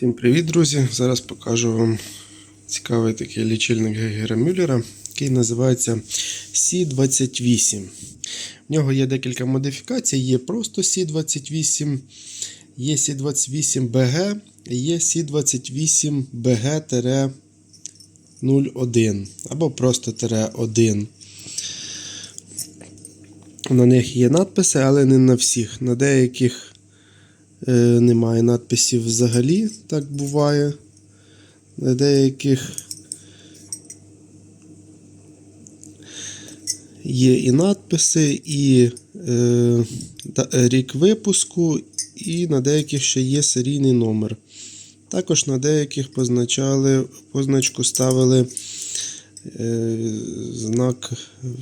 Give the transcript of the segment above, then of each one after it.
Всім привіт, друзі! Зараз покажу вам цікавий такий лічильник Гегера Мюллера, який називається C28. В нього є декілька модифікацій. Є просто C28, є C28BG, є C28BG-01 або просто тире 1. На них є надписи, але не на всіх. На деяких немає надписів взагалі, так буває. На деяких є і надписи, і е, та- рік випуску, і на деяких ще є серійний номер. Також на деяких позначали, позначку ставили е, знак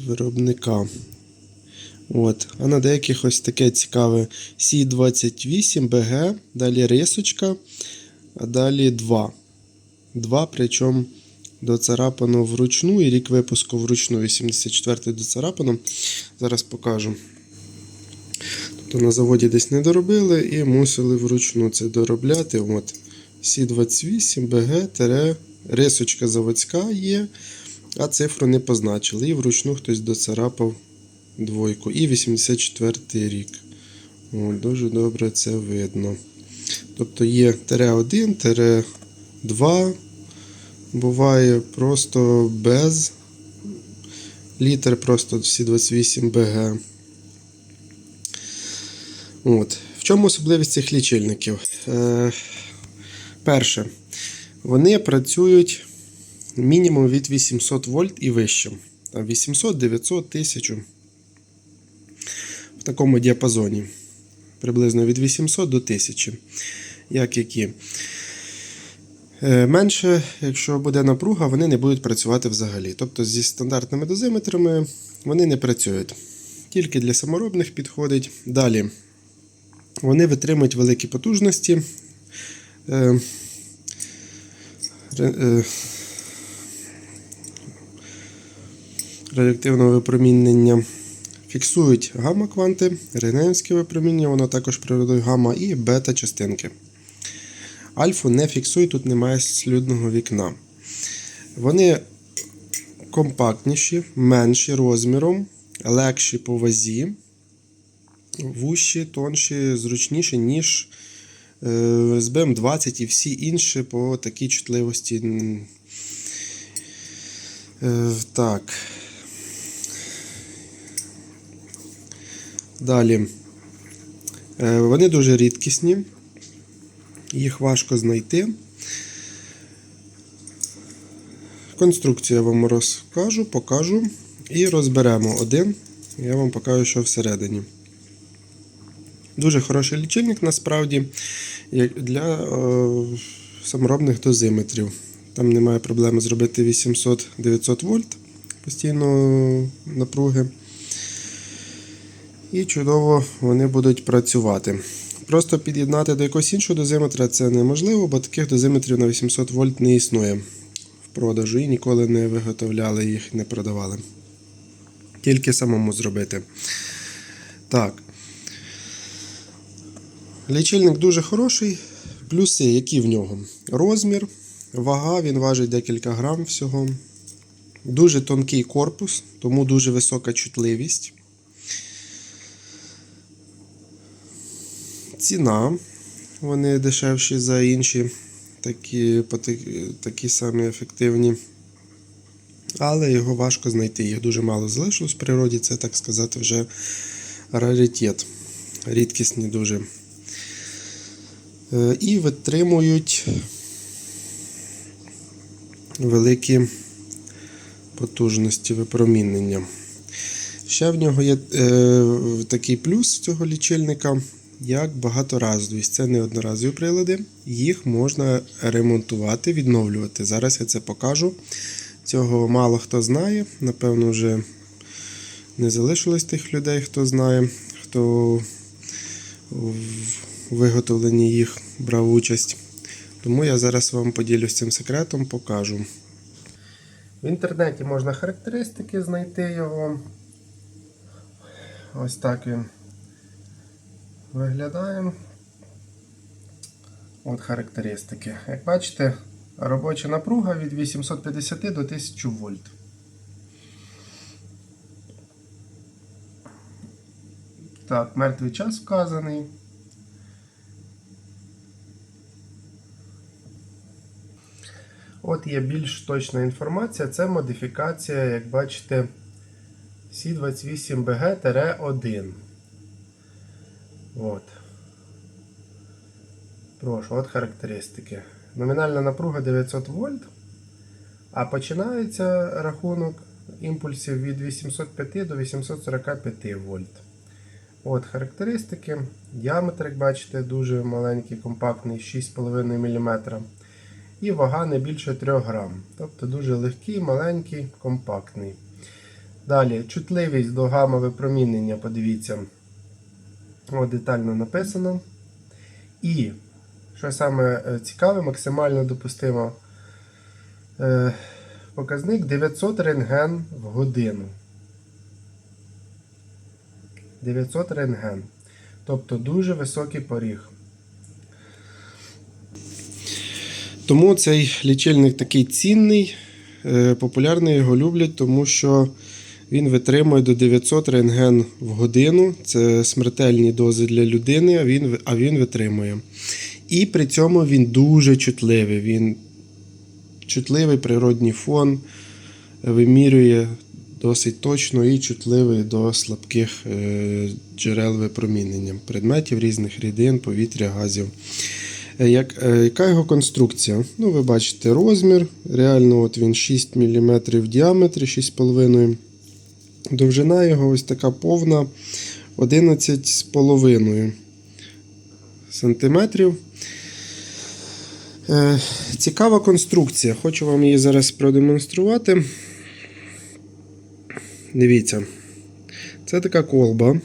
виробника. От. А на деяких ось таке цікаве Сі28 БГ, далі рисочка, а далі 2. 2, причому доцарапано вручну і рік випуску вручну 84 доцарапано. Зараз покажу. Тобто на заводі десь не доробили і мусили вручну це доробляти. От. Сі28 БГ, рисочка заводська є, а цифру не позначили. І вручну хтось доцарапав двойку. І 84 рік. О, дуже добре це видно. Тобто є тире 1, тире 2. Буває просто без літер, просто всі 28 БГ. От. В чому особливість цих лічильників? Е, перше, вони працюють мінімум від 800 вольт і вище. Там 800, 900, 1000 в такому діапазоні. Приблизно від 800 до 1000. Як які. Е, Менше, якщо буде напруга, вони не будуть працювати взагалі. Тобто зі стандартними дозиметрами вони не працюють. Тільки для саморобних підходить. Далі. Вони витримують великі потужності. Е, е, радіоактивного випромінення. Фіксують гамма-кванти, рентгенівське випромінення, воно також природою гамма і бета-частинки. Альфу не фіксують, тут немає слюдного вікна. Вони компактніші, менші розміром, легші по вазі, вущі, тонші, зручніші, ніж е, з БМ20 і всі інші по такій чутливості. Е, Так. Далі. Е, Вони дуже рідкісні, їх важко знайти. Конструкцію я вам розкажу, покажу і розберемо один. Я вам покажу, що всередині. Дуже хороший лічильник насправді для е, саморобних дозиметрів. Там немає проблеми зробити 800-900 вольт постійно напруги. І чудово вони будуть працювати. Просто під'єднати до якогось іншого дозиметра це неможливо, бо таких дозиметрів на 800 вольт не існує в продажу і ніколи не виготовляли їх, не продавали. Тільки самому зробити. Так. Лічильник дуже хороший. Плюси, які в нього? Розмір, вага, він важить декілька грам всього. Дуже тонкий корпус, тому дуже висока чутливість. Ціна. Вони дешевші за інші, такі, такі самі ефективні. Але його важко знайти. Їх дуже мало залишилось в природі. Це, так сказати, вже раритет. Рідкісні дуже. Е, І витримують великі потужності випромінення. Ще в нього є е, такий плюс цього лічильника, як багаторазовість. Це не одноразові прилади, їх можна ремонтувати, відновлювати. Зараз я це покажу. Цього мало хто знає. Напевно, вже не залишилось тих людей, хто знає, хто в виготовленні їх брав участь. Тому я зараз вам поділюсь цим секретом, покажу. В інтернеті можна характеристики знайти його. Ось так він виглядає. От характеристики. Як бачите, робоча напруга від 850 до 1000 вольт. Так, мертвий час вказаний. От є більш точна інформація. Це модифікація, як бачите, C28BG-1. От. Прошу, от характеристики. Номінальна напруга 900 вольт. А починається рахунок імпульсів від 805 до 845 вольт. От характеристики. Діаметр, як бачите, дуже маленький, компактний, 6,5 мм. І вага не більше 3 грам. Тобто дуже легкий, маленький, компактний. Далі, чутливість до гамма випромінення, подивіться, от детально написано. І, що саме е, цікаве, максимально допустимо е, показник 900 рентген в годину. 900 рентген. Тобто дуже високий поріг. Тому цей лічильник такий цінний, е, популярний його люблять, тому що він витримує до 900 рентген в годину. Це смертельні дози для людини, а він, а він витримує. І при цьому він дуже чутливий. Він чутливий природній фон, вимірює досить точно і чутливий до слабких е, джерел випромінення предметів різних рідин, повітря, газів. Е, Як, е, яка його конструкція? Ну, ви бачите розмір. Реально, от він 6 мм в діаметрі, 6,5 Довжина його ось така повна 11,5 сантиметрів. Е, Цікава конструкція. Хочу вам її зараз продемонструвати. Дивіться, це така колба.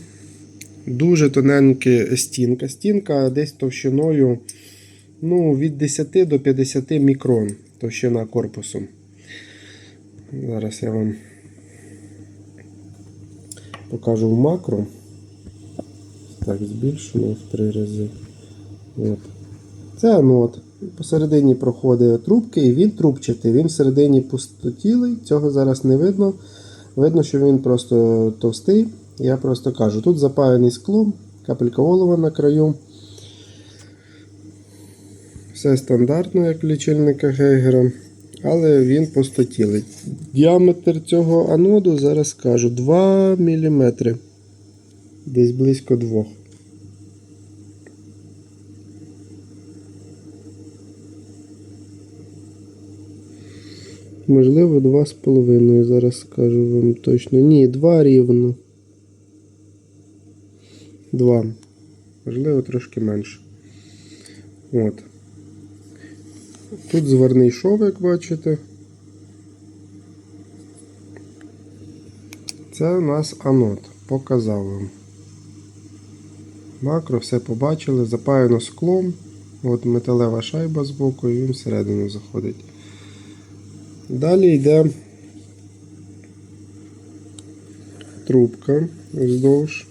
Дуже тоненька стінка. Стінка десь товщиною ну, від 10 до 50 мікрон товщина корпусу. Зараз я вам покажу в макро. Так, збільшено в три рази. От. Це анод. Посередині проходить трубки, і він трубчатий. Він всередині пустотілий, цього зараз не видно. Видно, що він просто товстий. Я просто кажу, тут запаяний склом, капелька олова на краю. Все стандартно, як лічильника Гейгера, але він пустотілий. Діаметр цього аноду зараз скажу 2 мм. Десь близько 2. Можливо, 2,5. Зараз скажу вам точно. Ні, 2 рівно. 2. Можливо, трошки менше. От. Тут зварний шов, як бачите. Це у нас анод. Показав вам. Макро, все побачили, запаяно склом. От металева шайба з боку і він всередину заходить. Далі йде трубка вздовж.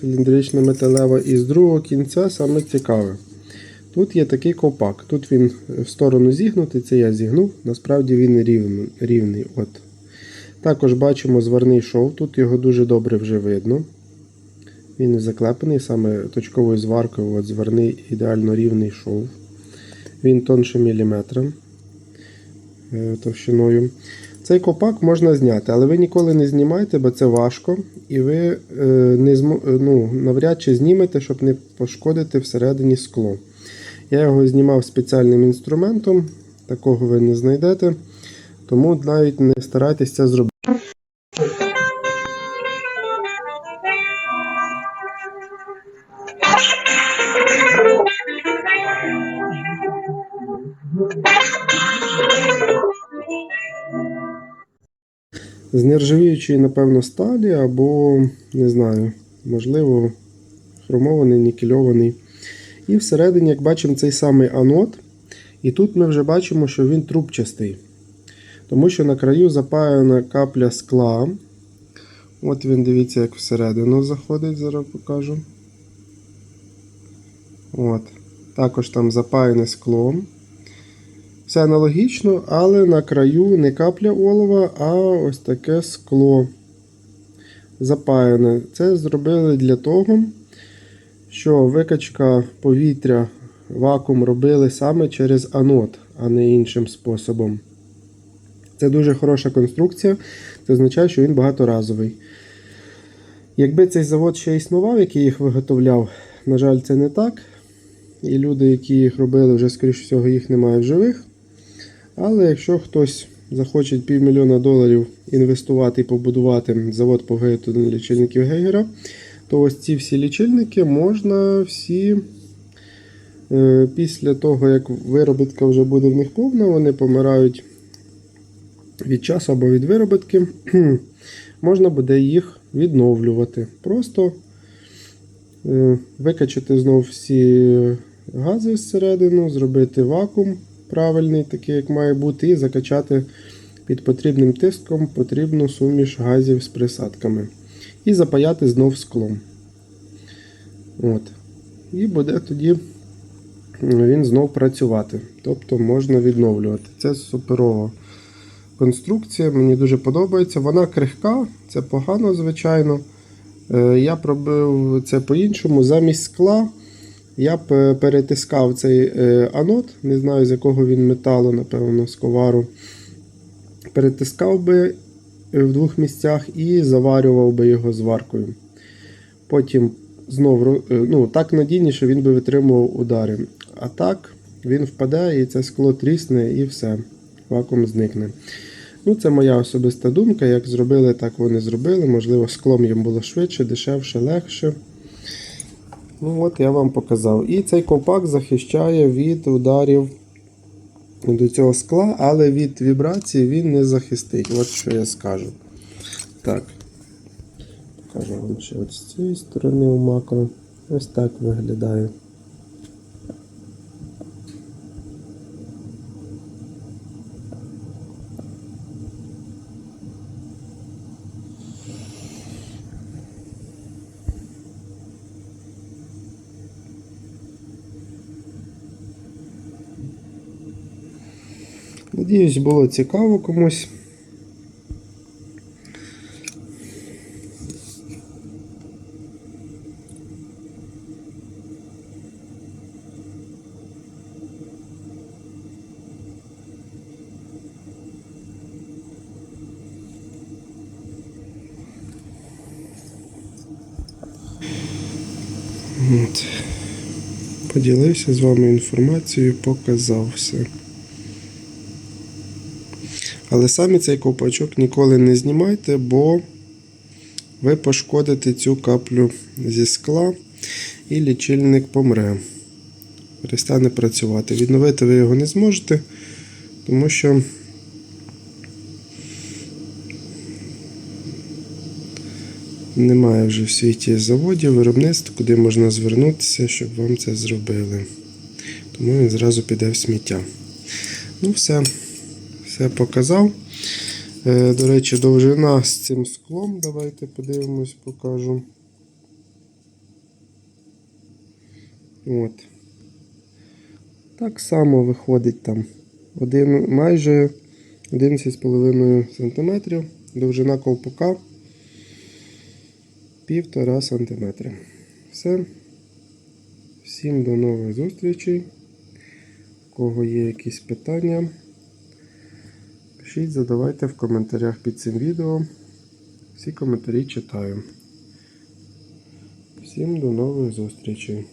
Циліндрична металева. І з другого кінця саме цікаве. Тут є такий ковпак. Тут він в сторону зігнутий, це я зігнув. Насправді він рівний. рівний. От. Також бачимо зварний шов, тут його дуже добре вже видно. Він не заклепаний, саме точковою зваркою от зварний ідеально рівний шов. Він тонше міліметра е, товщиною. Цей копак можна зняти, але ви ніколи не знімайте, бо це важко. І ви е, не е, ну, навряд чи знімете, щоб не пошкодити всередині скло. Я його знімав спеціальним інструментом, такого ви не знайдете. Тому навіть не старайтесь це зробити. З нержавіючої, напевно, сталі або, не знаю, можливо, хромований, нікельований. І всередині, як бачимо, цей самий анод. І тут ми вже бачимо, що він трубчастий. Тому що на краю запаяна капля скла. От він, дивіться, як всередину заходить, зараз покажу. От. Також там запаяне склом. Все аналогічно, але на краю не капля олова, а ось таке скло запаяне. Це зробили для того, що викачка повітря вакуум робили саме через анод, а не іншим способом. Це дуже хороша конструкція, це означає, що він багаторазовий. Якби цей завод ще існував, який їх виготовляв, на жаль, це не так. І люди, які їх робили, вже, скоріш всього, їх немає в живих. Але якщо хтось захоче півмільйона доларів інвестувати і побудувати завод по виготовленню лічильників Гейгера, то ось ці всі лічильники можна всі е, після того, як виробітка вже буде в них повна, вони помирають від часу або від виробітки, можна буде їх відновлювати. Просто е, викачати знов всі гази всередину, зробити вакуум правильний, такий, як має бути, і закачати під потрібним тиском потрібну суміш газів з присадками. І запаяти знов склом. От. І буде тоді він знов працювати. Тобто можна відновлювати. Це суперова конструкція, мені дуже подобається. Вона крихка, це погано, звичайно. Е, Я пробив це по-іншому. Замість скла я перетискав цей е, анод, не знаю з якого він металу, напевно, з ковару. Перетискав би в двох місцях і заварював би його зваркою. Потім знову ну, так надійніше він би витримував удари. А так він впаде і це скло трісне і все. Вакуум зникне. Ну, Це моя особиста думка. Як зробили, так вони зробили. Можливо, склом їм було швидше, дешевше, легше. Ну от Я вам показав. І цей ковпак захищає від ударів до цього скла, але від вібрації він не захистить. От що я скажу. Так. Покажу вам ще от з цієї сторони у макро. Ось так виглядає. Надіюсь, було цікаво комусь. Поділився з вами інформацією, показав все. Але самі цей ковпачок ніколи не знімайте, бо ви пошкодите цю каплю зі скла і лічильник помре. Перестане працювати. Відновити ви його не зможете, тому що немає вже в світі заводів, виробництв, куди можна звернутися, щоб вам це зробили. Тому він зразу піде в сміття. Ну, все все показав. Е, До речі, довжина з цим склом. Давайте подивимось, покажу. От. Так само виходить там один, майже 11,5 см. Довжина ковпака 1,5 см. Все. Всім до нових зустрічей. У кого є якісь питання? Пишіть, задавайте в коментарях під цим відео. Всі коментарі читаю. Всім до нових зустрічей.